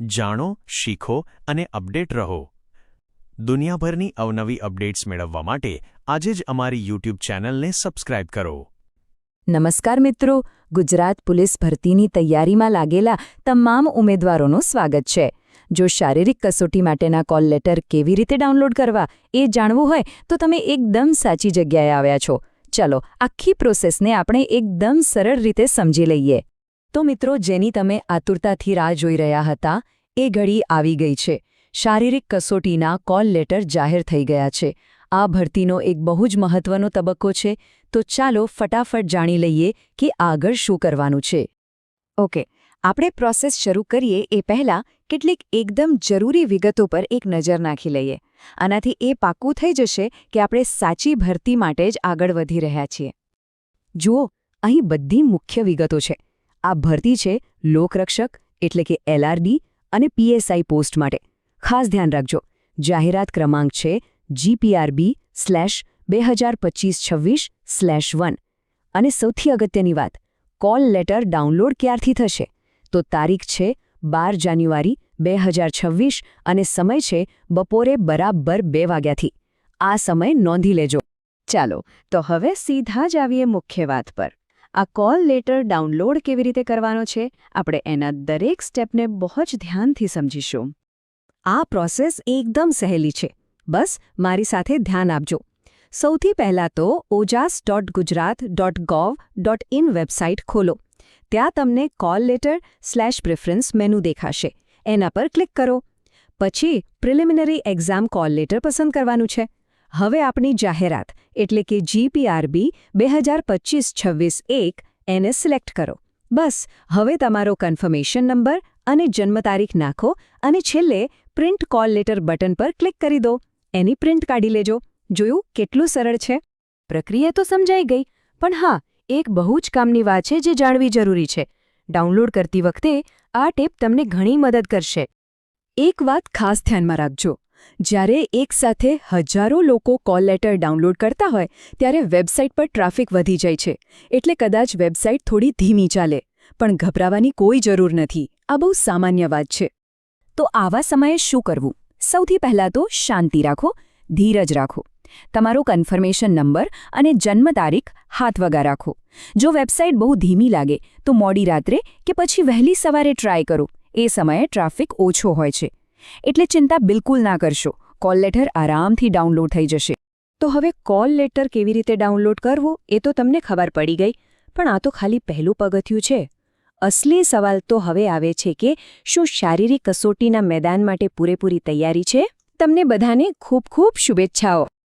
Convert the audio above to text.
જાણો, શીખો અને અપડેટ રહો. દુનિયાભરની અવનવી અપડેટ્સ મેળવવા માટે આજે જ અમારી યુટ્યુબ ચેનલને સબસ્ક્રાઇબ કરો. નમસ્કાર મિત્રો, ગુજરાત પોલીસ ભરતીની તૈયારીમાં લાગેલા તમામ ઉમેદવારોનું સ્વાગત છે. જો શારીરિક કસોટી માટેના કોલ લેટર કેવી રીતે ડાઉનલોડ કરવા એ જાણવું હોય, તો તમે એકદમ સાચી જગ્યાએ આવ્યા છો. ચલો, આખી પ્રોસેસને આપણે એકદમ સરળ રીતે સમજી લઈએ. તો મિત્રો, જેની તમે આતુરતાથી રાહ જોઈ રહ્યા હતા એ ઘડી આવી ગઈ છે. શારીરિક કસોટીના કોલ લેટર જાહેર થઈ ગયા છે. આ ભરતીનો એક બહુ જ મહત્વનો તબક્કો છે. તો ચાલો ફટાફટ જાણી લઈએ કે આગળ શું કરવાનું છે. ઓકે, આપણે પ્રોસેસ શરૂ કરીએ એ પહેલાં કેટલીક એકદમ જરૂરી વિગતો પર એક નજર નાખી લઈએ. આનાથી એ પાક્કું થઈ જશે કે આપણે સાચી ભરતી માટે જ આગળ વધી રહ્યા છીએ. જુઓ, અહીં બધી મુખ્ય વિગતો છે. આ ભરતી છે લોકરક્ષક, એટલે કે એલઆરડી અને પીએસઆઈ પોસ્ટ માટે. ખાસ ધ્યાન રાખજો. જાહેરાત ક્રમાંક છે જીપીઆરબી સ્લેશ બે હજાર પચીસ છવ્વીસ સ્લેશ વન. અને સૌથી અગત્યની વાત, કોલ લેટર ડાઉનલોડ ક્યારથી થશે? તો તારીખ છે બાર જાન્યુઆરી બે હજાર છવ્વીસ અને સમય છે બપોરે બરાબર બે વાગ્યાથી. આ સમય નોંધી લેજો. ચાલો, તો હવે સીધા જ આવીએ મુખ્ય વાત પર. આ કોલ લેટર ડાઉનલોડ કેવી રીતે કરવાનો છે, આપણે એના દરેક સ્ટેપને બહુ જ ધ્યાનથી સમજીશું. આ પ્રોસેસ એકદમ સહેલી છે. બસ, મારી સાથે ધ્યાન આપજો. સૌથી પહેલાં તો Ojas dot Gujarat dot gov dot in website ખોલો. ત્યાં તમને call letter slash preference menu દેખાશે. એના પર ક્લિક કરો. પછી પ્રિલિમિનરી એક્ઝામ કોલ લેટર પસંદ કરવાનું છે. હવે આપણી જાહેરાત, એટલે કે જીપીઆરબી બે હજાર પચીસ છવ્વીસ એક એને સિલેક્ટ કરો. બસ, હવે તમારો કન્ફર્મેશન નંબર અને જન્મ તારીખ નાખો અને છેલ્લે પ્રિન્ટ કોલ લેટર બટન પર ક્લિક કરી દો. એની પ્રિન્ટ કાઢી લેજો. જોયું કેટલું સરળ છે? પ્રક્રિયા તો સમજાઈ ગઈ, પણ હા, એક બહુ જ કામની વાત છે જે જાણવી જરૂરી છે. ડાઉનલોડ કરતી વખતે આ ટેપ તમને ઘણી મદદ કરશે. એક વાત ખાસ ધ્યાનમાં રાખજો. જ્યારે એકસાથે હજારો લોકો કોલ લેટર ડાઉનલોડ કરતા હોય, ત્યારે વેબસાઇટ પર ટ્રાફિક વધી જાય છે. એટલે કદાચ વેબસાઇટ થોડી ધીમી ચાલે, પણ ગભરાવાની કોઈ જરૂર નથી. આ બહુ સામાન્ય વાત છે. તો આવા સમયે શું કરવું? સૌથી પહેલાં તો શાંતિ રાખો, ધીરજ રાખો. તમારો કન્ફર્મેશન નંબર અને જન્મ તારીખ હાથ વગા રાખો. જો વેબસાઇટ બહુ ધીમી લાગે, તો મોડી રાત્રે કે પછી વહેલી સવારે ટ્રાય કરો. એ સમયે ટ્રાફિક ઓછો હોય છે. એટલે ચિંતા બિલકુલ ના કરશો, કોલ લેટર આરામથી ડાઉનલોડ થઈ જશે. તો હવે કોલ લેટર કેવી રીતે ડાઉનલોડ કરવો એ તો તમને ખબર પડી ગઈ, પણ આ તો ખાલી પહેલું પગથિયું છે. અસલી સવાલ તો હવે આવે છે કે શું શારીરિક કસોટીના મેદાન માટે પૂરેપૂરી તૈયારી છે? તમને બધાને ખૂબ ખૂબ શુભેચ્છાઓ.